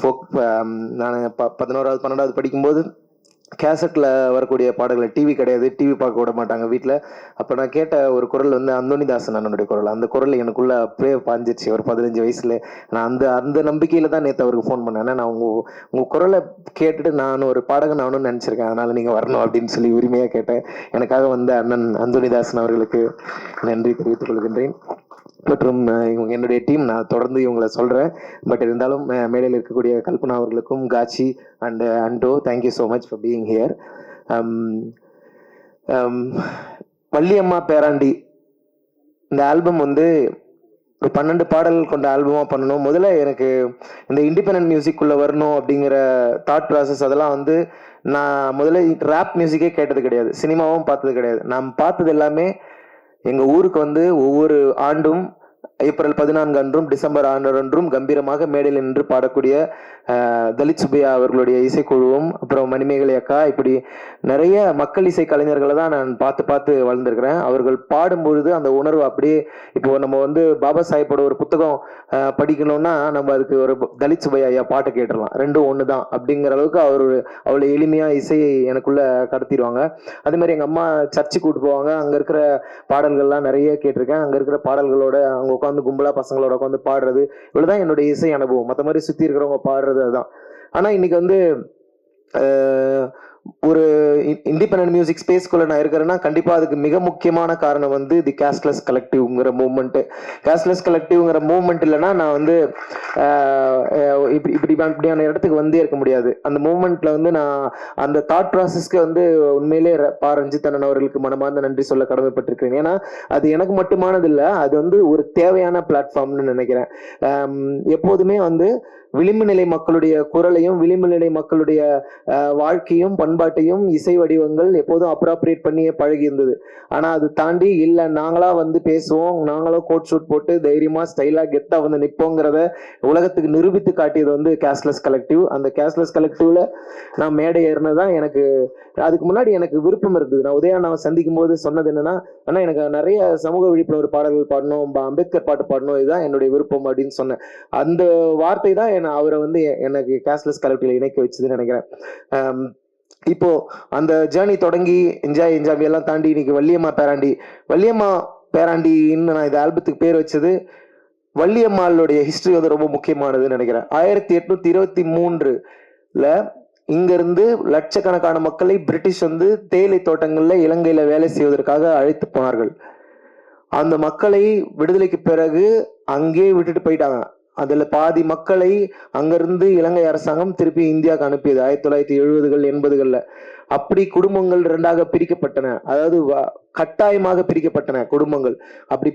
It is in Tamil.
ஃபோக் um, நான் ப பதினோராவது பன்னெண்டாவது படிக்கும்போது கேசட்டில் வரக்கூடிய பாடல்களை டிவி கிடையாது. டிவி பார்க்க விட மாட்டாங்க வீட்டில் அப்போ நான் கேட்ட ஒரு குரல் வந்து அந்தோனிதாசன் அண்ணனுடைய குரல். அந்த குரல் எனக்குள்ளே அப்படியே பாஞ்சிருச்சு. ஒரு பதினஞ்சு வயசில் நான் அந்த அந்த நம்பிக்கையில் தான் நேற்று அவருக்கு ஃபோன் பண்ணேன். நான் உங்கள் உங்கள் குரலை கேட்டுட்டு நான் ஒரு பாடகன் ஆகணும்னு நினச்சிருக்கேன். அதனால் நீங்கள் வரணும் அப்படின்னு சொல்லி உரிமையாக கேட்டேன். எனக்காக வந்த அண்ணன் அந்தோனிதாசன் அவர்களுக்கு நன்றி தெரிவித்துக் கொள்கின்றேன். மற்றும் இவங்க என்னுடைய டீம் நான் தொடர்ந்து இவங்களை சொல்கிறேன் பட் இருந்தாலும் மேடையில் இருக்கக்கூடிய கல்பனா அவர்களுக்கும் காட்சி and Anto thank you so much for being here Valliyamma பேராண்டி. இந்த ஆல்பம் வந்து ஒரு பன்னெண்டு பாடல் கொண்ட ஆல்பமாக பண்ணணும். முதல்ல எனக்கு இந்த இண்டிபெண்ட் மியூசிக்குள்ளே வரணும் அப்படிங்கிற தாட் ப்ராசஸ் அதெல்லாம் வந்து நான் முதல்ல ரேப் மியூசிக்கே கேட்டது கிடையாது. சினிமாவும் பார்த்தது கிடையாது. நான் பார்த்தது எல்லாமே எங்கள் ஊருக்கு வந்து ஒவ்வொரு ஆண்டும் ஏப்ரல் பதினான்கு அன்றும் டிசம்பர் ஆண்டு அன்றும் கம்பீரமாக மேடையில் நின்று பாடக்கூடிய தலித் சுபையா அவர்களுடைய இசைக்குழுவும் அப்புறம் மணிமேகலை அக்கா இப்படி நிறைய மக்கள் இசை கலைஞர்களை தான் நான் பார்த்து பார்த்து வளர்ந்துருக்கிறேன். அவர்கள் பாடும்பொழுது அந்த உணர்வு அப்படியே இப்போ நம்ம வந்து பாபா சாஹிப்போட ஒரு புத்தகம் படிக்கணும்னா நம்ம அதுக்கு ஒரு தலித் சுபையா ஐயா பாட்டை கேட்டுடலாம். ரெண்டும் ஒன்று தான் அப்படிங்கிற அளவுக்கு அவர் அவ்வளோ எளிமையாக இசையை எனக்குள்ள கடத்திடுவாங்க. அதே மாதிரி எங்கள் அம்மா சர்ச்சுக்கு கூட்டு போவாங்க. அங்கே இருக்கிற பாடல்கள்லாம் நிறைய கேட்டிருக்கேன். அங்கே இருக்கிற பாடல்களோட அவங்க உட்காந்து கும்பலா பசங்களோட உட்காந்து பாடுறது. இவ்வளவுதான் என்னோட இசை அனுபவம். மற்ற மாதிரி சுற்றி இருக்கிறவங்க பாடுறது அதுதான் ஆனால் இன்னைக்கு வந்து ஒரு இண்டிபெண்டன்ட் மியூசிக் ஸ்பேஸ்க்குள்ள நான் இருக்கிறேன்னா கண்டிப்பா அதுக்கு மிக முக்கியமான காரணம் வந்து தி கேஷ்லெஸ் கலெக்டிவ்ங்கிற மூவ்மெண்ட் கேஷ்லெஸ் கலெக்டிவ்ங்கிற மூவ்மெண்ட் இல்லைன்னா நான் வந்து இப்படி இப்படி இப்படியான இடத்துக்கு வந்தே இருக்க முடியாது. அந்த மூவ்மெண்ட்ல வந்து நான் அந்த தாட் ப்ராசஸ்க்கு வந்து உண்மையிலே ர- பா ரஞ்சித் அண்ணன் அவர்களுக்கு மனமார்ந்த நன்றி சொல்ல கடமைப்பட்டிருக்கிறேன். ஏன்னா அது எனக்கு மட்டுமானது இல்லை அது வந்து ஒரு தேவையான பிளாட்ஃபார்ம்னு நினைக்கிறேன். எப்போதுமே வந்து விளிம்பு நிலை மக்களுடைய குரலையும் விளிம்பு நிலை மக்களுடைய வாழ்க்கையும் பண்பு பண்பாட்டையும் இசை வடிவங்கள் எப்போதும் அப்ராப்ரியேட் பண்ணியே பழகி இருந்தது ஆனா அது தாண்டி இல்ல நாங்களா வந்து பேசுவோம் நாங்களும் கோட் ஷூட் போட்டு தைரியமா ஸ்டைலா கெத்தா வந்து நிப்போங்கிறத உலகத்துக்கு நிரூபித்து காட்டியது வந்து கேஷ்லெஸ் கலெக்டிவ் அந்த கேஷ்லெஸ் கலெக்டிவ்ல நான் மேடை ஏறினதான் எனக்கு அதுக்கு முன்னாடி எனக்கு விருப்பம் இருந்தது. நான் உதயாண்ணாவை சந்திக்கும் போது சொன்னது என்னன்னா ஆனால் எனக்கு நிறைய சமூக விழிப்புணர்வு பாடல்கள் பாடணும் அம்பேத்கர் பாட்டு பாடணும் இதுதான் என்னுடைய விருப்பம் அப்படின்னு சொன்னேன். அந்த வார்த்தை தான் என்ன அவரை வந்து எனக்கு கேஷ்லெஸ் கலெக்டிவ்ல இணைக்க வச்சதுன்னு நினைக்கிறேன். இப்போ அந்த ஜேர்னி தொடங்கி என்ஜாய் என்ஜாய் எல்லாம் தாண்டி இன்னைக்கு வள்ளியம்மா பேராண்டி. வள்ளியம்மா பேராண்டின்னு நான் இந்த ஆல்பத்துக்கு பேர் வச்சது வள்ளியம்மாளுடைய ஹிஸ்டரி வந்து ரொம்ப முக்கியமானதுன்னு நினைக்கிறேன். ஆயிரத்தி எட்நூத்தி இருபத்தி மூன்றுல இங்கிருந்து லட்சக்கணக்கான மக்களை பிரிட்டிஷ் வந்து தேயிலை தோட்டங்கள்ல இலங்கையில வேலை செய்வதற்காக அழைத்து போனார்கள். அந்த மக்களை விடுதலைக்கு பிறகு அங்கேயே விட்டுட்டு போயிட்டாங்க. அதுல பாதி மக்களை அங்கிருந்து இலங்கை அரசாங்கம் திருப்பி இந்தியாவுக்கு அனுப்பியது. ஆயிரத்தி தொள்ளாயிரத்தி எழுபதுகள் எண்பதுகள்ல. அப்படி குடும்பங்கள் இரண்டாக பிரிக்கப்பட்டன. அதாவது கட்டாயமாக பிரிக்கப்பட்டன குடும்பங்கள். அப்படி